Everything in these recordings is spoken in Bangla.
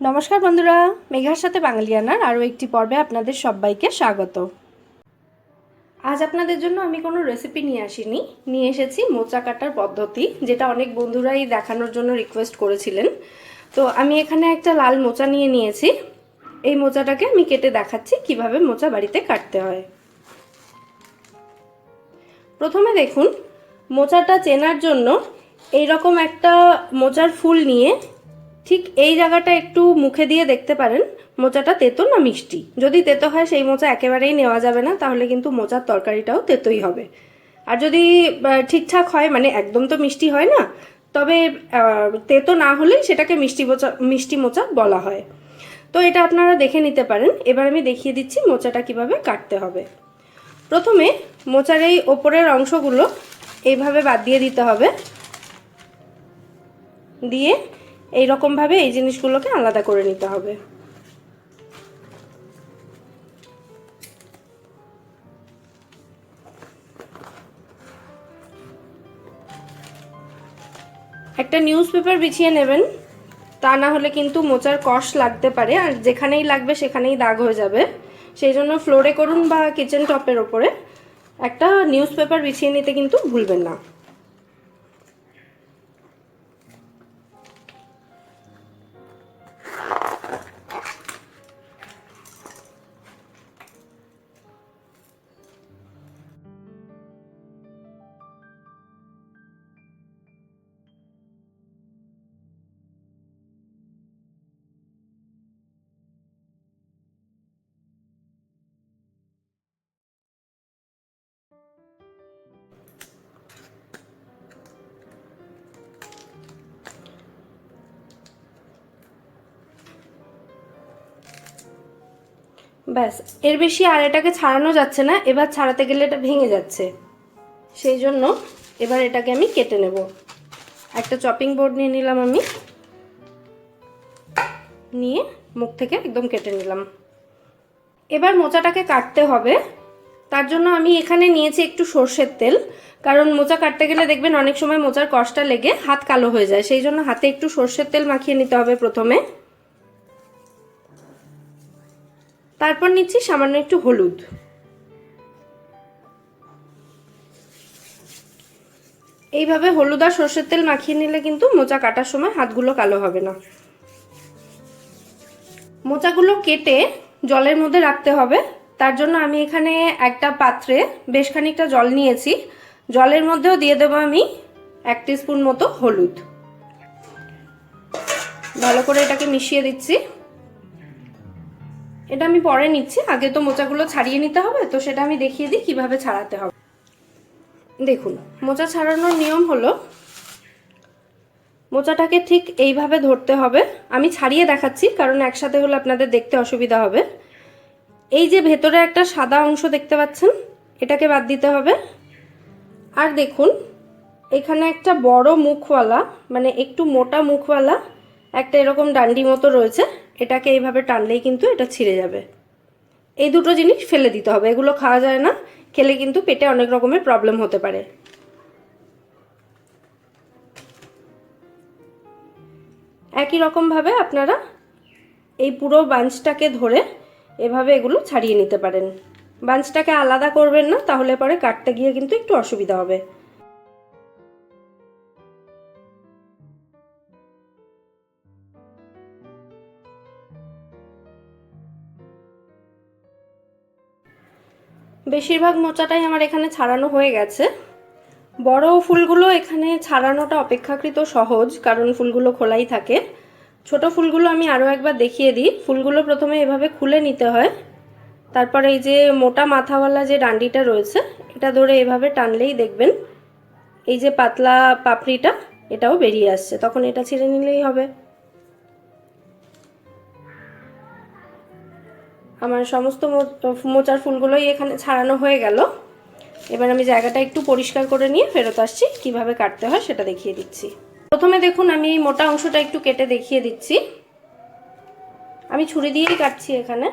নমস্কার বন্ধুরা, মেঘার সাথে বাঙালিয়ানার আরও একটি পর্বে আপনাদের সবাইকে স্বাগত। আজ আপনাদের জন্য আমি কোনো রেসিপি নিয়ে আসিনি। নিয়ে এসেছি মোচা কাটার পদ্ধতি, যেটা অনেক বন্ধুরাই দেখানোর জন্য রিকোয়েস্ট করেছিলেন। তো আমি এখানে একটা লাল মোচা নিয়ে নিয়েছি। এই মোচাটাকে আমি কেটে দেখাচ্ছি কীভাবে মোচা বাড়িতে কাটতে হয়। প্রথমে দেখুন, মোচাটা চেনার জন্য এই রকম একটা মোচার ফুল নিয়ে ঠিক এই জায়গাটা একটু মুখে দিয়ে দেখতে পারেন। মোচাটা তেতো না মিষ্টি? যদি তেতো হয়, সেই মোচা একেবারেই নেওয়া যাবে না, তাহলে কিন্তু মোচার তরকারিটাও তেতোই হবে। আর যদি ঠিকঠাক হয় মানে একদম তো মিষ্টি হয় না, তবে তেতো না হলেই সেটাকে মিষ্টি মোচা মিষ্টি মোচা বলা হয়। তো এটা আপনারা দেখে নিতে পারেন। এবার আমি দেখিয়ে দিচ্ছি মোচাটা কীভাবে কাটতে হবে। প্রথমে মোচার এই ওপরের অংশগুলো এইভাবে বাদ দিয়ে দিতে হবে। দিয়ে এই রকমভাবে এই জিনিসগুলোকে আলাদা করে নিতে হবে। একটা নিউজ পেপার বিছিয়ে নেবেন, তা না হলে কিন্তু মোচার কষ লাগতে পারে, আর যেখানেই লাগবে সেখানেই দাগ হয়ে যাবে। সেই জন্য ফ্লোরে করুন বা কিচেন টপের ওপরে, একটা নিউজ পেপার বিছিয়ে নিতে কিন্তু ভুলবেন না। ব্যাস, এর বেশি আর এটাকে ছাড়ানো যাচ্ছে না, এবার ছাড়াতে গেলে এটা ভেঙে যাচ্ছে। সেই জন্য এবার এটাকে আমি কেটে নেব। একটা চপিং বোর্ড নিয়ে নিলাম আমি। নিয়ে মুখ থেকে একদম কেটে নিলাম। এবার মোচাটাকে কাটতে হবে। তার জন্য আমি এখানে নিয়েছি একটু সর্ষের তেল, কারণ মোচা কাটতে গেলে দেখবেন অনেক সময় মোচার কষটা লেগে হাত কালো হয়ে যায়। সেই জন্য হাতে একটু সর্ষের তেল মাখিয়ে নিতে হবে প্রথমে। তারপর নিচ্ছি সামান্য একটু হলুদ। এইভাবে হলুদ আর সর্ষের তেল মাখিয়ে নিলে কিন্তু মোচা কাটার সময় হাতগুলো কালো হবে না। মোচাগুলো কেটে জলের মধ্যে রাখতে হবে। তার জন্য আমি এখানে একটা পাত্রে বেশ খানিকটা জল নিয়েছি। জলের মধ্যেও দিয়ে দেবো আমি এক স্পুন মতো হলুদ। ভালো করে এটাকে মিশিয়ে দিচ্ছি। এটা আমি পরে নিচ্ছি। আগে তো মোচাগুলো ছাড়িয়ে নিতে হবে, তো সেটা আমি দেখিয়ে দিই কীভাবে ছাড়াতে হবে। দেখুন, মোচা ছাড়ানোর নিয়ম হলো, মোচাটাকে ঠিক এইভাবে ধরতে হবে। আমি ছাড়িয়ে দেখাচ্ছি, কারণ একসাথে হলে আপনাদের দেখতে অসুবিধা হবে। এই যে ভেতরে একটা সাদা অংশ দেখতে পাচ্ছেন, এটাকে বাদ দিতে হবে। আর দেখুন, এখানে একটা বড় মুখওয়ালা মানে একটু মোটা মুখওয়ালা একটা এরকম ডান্ডি মতো রয়েছে, এটাকে এইভাবে টানলেই কিন্তু এটা ছিঁড়ে যাবে। এই দুটো জিনিস ফেলে দিতে হবে, এগুলো খাওয়া যায় না, খেলে কিন্তু পেটে অনেক রকমের প্রবলেম হতে পারে। একই রকমভাবে আপনারা এই পুরো বাঞ্চটাকে ধরে এভাবে এগুলো ছাড়িয়ে নিতে পারেন। বাঞ্চটাকে আলাদা করবেন না, তাহলে পরে কাটতে গিয়ে কিন্তু একটু অসুবিধা হবে। বেশিরভাগ মোচাটাই আমার এখানে ছাড়ানো হয়ে গেছে। বড় ফুলগুলো এখানে ছাড়ানোটা অপেক্ষাকৃত সহজ, কারণ ফুলগুলো খোলাই থাকে। ছোট ফুলগুলো আমি আরও একবার দেখিয়ে দিই। ফুলগুলো প্রথমে এভাবে খুলে নিতে হয়। তারপরে এই যে মোটা মাথাওয়ালা যে ডান্ডিটা রয়েছে, এটা ধরে এভাবে টানলেই দেখবেন এই যে পাতলা পাপড়িটা, এটাও বেরিয়ে আসছে। তখন এটা ছিঁড়ে নিলেই হবে। আমার সমস্ত মোচার ফুলগুলোই এখানে ছাড়ানো হয়ে গেল। এবার আমি জায়গাটা একটু পরিষ্কার করে নিয়ে ফেরত আসছি, কীভাবে কাটতে হয় সেটা দেখিয়ে দিচ্ছি। প্রথমে দেখুন, আমি মোটা অংশটা একটু কেটে দেখিয়ে দিচ্ছি। আমি ছুরি দিয়েই কাটছি এখানে।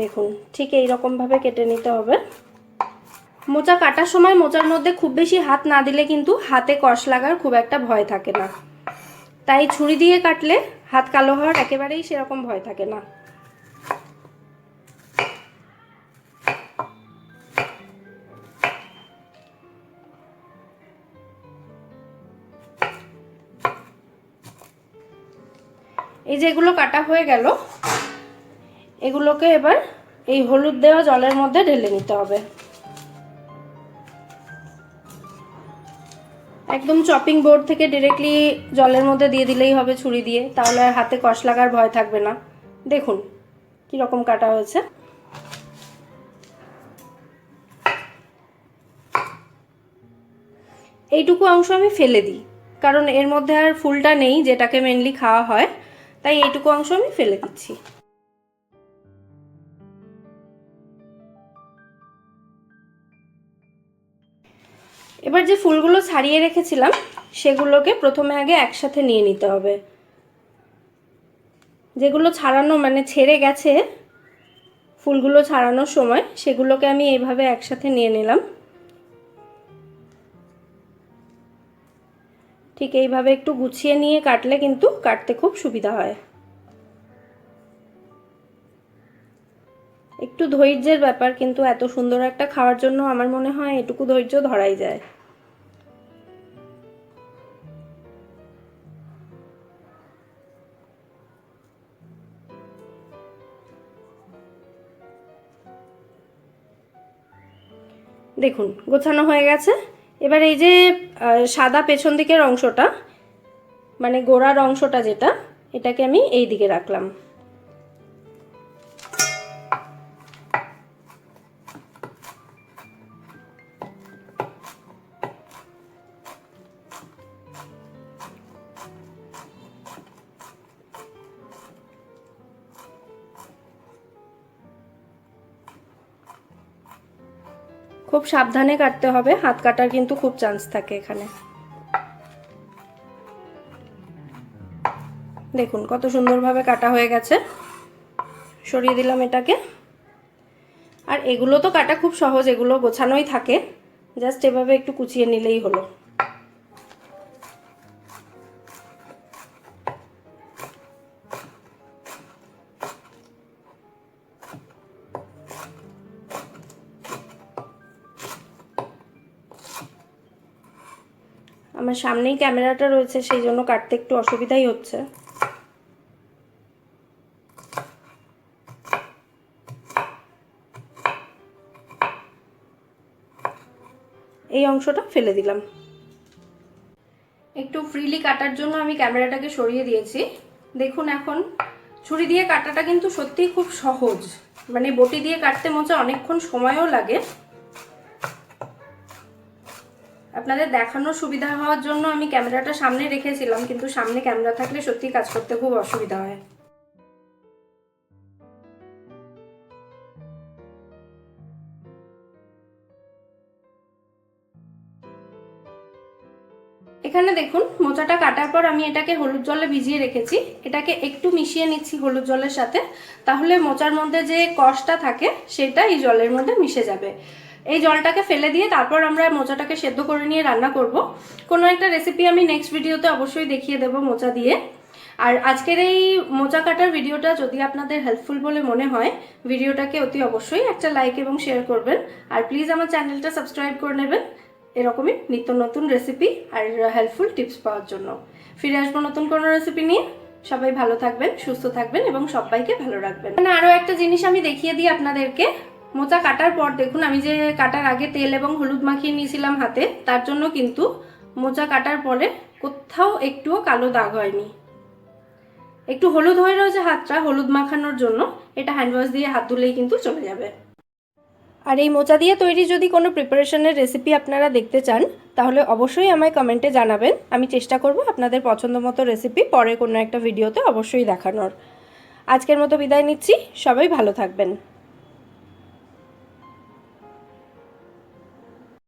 দেখুন, ঠিক এই রকমভাবে কেটে নিতে হবে। মোচা কাটার সময় মোচার মধ্যে খুব বেশি হাত না দিলে কিন্তু হাতে কষ লাগার খুব একটা ভয় থাকে না। তাই ছুরি দিয়ে কাটলে হাত কালো হওয়ার একেবারেই সেরকম ভয় থাকে না। এই যে এগুলো কাটা হয়ে গেল এগুলোকে এবার এই হলুদ দেওয়া জলের মধ্যে ঢেলে নিতে হবে। একদম চপিং বোর্ড থেকে ডিরেক্টলি জলের মধ্যে দিয়ে দিলেই হবে ছুরি দিয়ে, তাহলে আর হাতে কষ লাগার ভয় থাকবে না। দেখুন কি রকম কাটা হয়েছে। এইটুকু অংশ আমি ফেলে দিই, কারণ এর মধ্যে আর ফুলটা নেই, যেটাকে মেনলি খাওয়া হয়, তাই এইটুকু অংশ আমি ফেলে দিচ্ছি। এবার যে ফুলগুলো ছাড়িয়ে রেখেছিলাম, সেগুলোকে প্রথমে আগে একসাথে নিয়ে নিতে হবে। যেগুলো ছাড়ানো মানে ছেড়ে গেছে, ফুলগুলো ছাড়ানোর সময় সেগুলোকে আমি এইভাবে একসাথে নিয়ে নিলাম। ঠিক এইভাবে একটু গুছিয়ে নিয়ে কাটলে কিন্তু কাটতে খুব সুবিধা হয়। ধৈর্যের ব্যাপার, কিন্তু এত সুন্দর একটা খাওয়ার জন্য আমার মনে হয় এটুকু ধৈর্য ধরাই যায়। দেখুন, গোছানো হয়ে গেছে। এবার এই যে সাদা পেছন দিকের অংশটা মানে গোড়ার অংশটা যেটা, এটাকে আমি এই দিকে রাখলাম। খুব সাবধানে কাটতে হবে। হাত কাটার কিন্তু খুব চান্স থাকে এখানে। দেখুন কত সুন্দরভাবে কাটা হয়ে গেছে। সরিয়ে দিলাম এটাকে। আর এগুলো তো কাটা খুব সহজ, এগুলো গোছানোই থাকে। জাস্ট এভাবে একটু কুচিয়ে নিলেই হলো। আমার সামনেই ক্যামেরাটা রয়েছে, সেই জন্য কাটতে একটু অসুবিধাই হচ্ছে। এই অংশটা ফেলে দিলাম। একটু ফ্রিলি কাটার জন্য আমি ক্যামেরাটাকে সরিয়ে দিয়েছি। দেখুন এখন, ছুরি দিয়ে কাটাটা কিন্তু সত্যিই খুব সহজ। মানে বটি দিয়ে কাটতে মজা অনেকক্ষণ সময়ও লাগে। আপনাদের দেখানোর সুবিধা হওয়ার জন্য আমি ক্যামেরাটা সামনে রেখেছিলাম, কিন্তু সামনে ক্যামেরা থাকলে সত্যি কাজ করতে খুব অসুবিধা হয়। এখানে দেখুন, মোচাটা কাটার পর আমি এটাকে হলুদ জলে ভিজিয়ে রেখেছি। এটাকে একটু মিশিয়ে নিচ্ছি হলুদ জলের সাথে, তাহলে মোচার মধ্যে যে কষটা থাকে সেটা এই জলের মধ্যে মিশে যাবে। এই জলটাকে ফেলে দিয়ে তারপর আমরা মোচাটাকে সেদ্ধ করে নিয়ে রান্না করব। কোনো একটা রেসিপি আমি নেক্সট ভিডিওতে অবশ্যই দেখিয়ে দেবো মোচা দিয়ে। আর আজকের এই মোচা কাটার ভিডিওটা যদি আপনাদের হেল্পফুল বলে মনে হয় ভিডিওটাকে অতি অবশ্যই একটা লাইক এবং শেয়ার করবেন। আর প্লিজ আমার চ্যানেলটা সাবস্ক্রাইব করে নেবেন। এরকমই নিত্য নতুন রেসিপি আর হেল্পফুল টিপস পাওয়ার জন্য। ফিরে আসব নতুন কোনো রেসিপি নিয়ে। সবাই ভালো থাকবেন, সুস্থ থাকবেন এবং সবাইকে ভালো রাখবেন। আরও একটা জিনিস আমি দেখিয়ে দিই আপনাদেরকে। মোচা কাটার পর দেখুন, আমি যে কাটার আগে তেল এবং হলুদ মাখিয়ে নিয়েছিলাম হাতে, তার জন্য কিন্তু মোচা কাটার পরে কোথাও একটুও কালো দাগ হয়নি। একটু হলুদ হয়ে রয়েছে হাতটা, হলুদ মাখানোর জন্য। এটা হ্যান্ড ওয়াশ দিয়ে হাত ধুলেই কিন্তু চলে যাবে। আর এই মোচা দিয়ে তৈরি যদি কোনো প্রিপারেশনের রেসিপি আপনারা দেখতে চান, তাহলে অবশ্যই আমায় কমেন্টে জানাবেন। আমি চেষ্টা করব আপনাদের পছন্দ মতো রেসিপি পরে কোনো একটা ভিডিওতে অবশ্যই দেখানোর। আজকের মতো বিদায় নিচ্ছি। সবাই ভালো থাকবেন।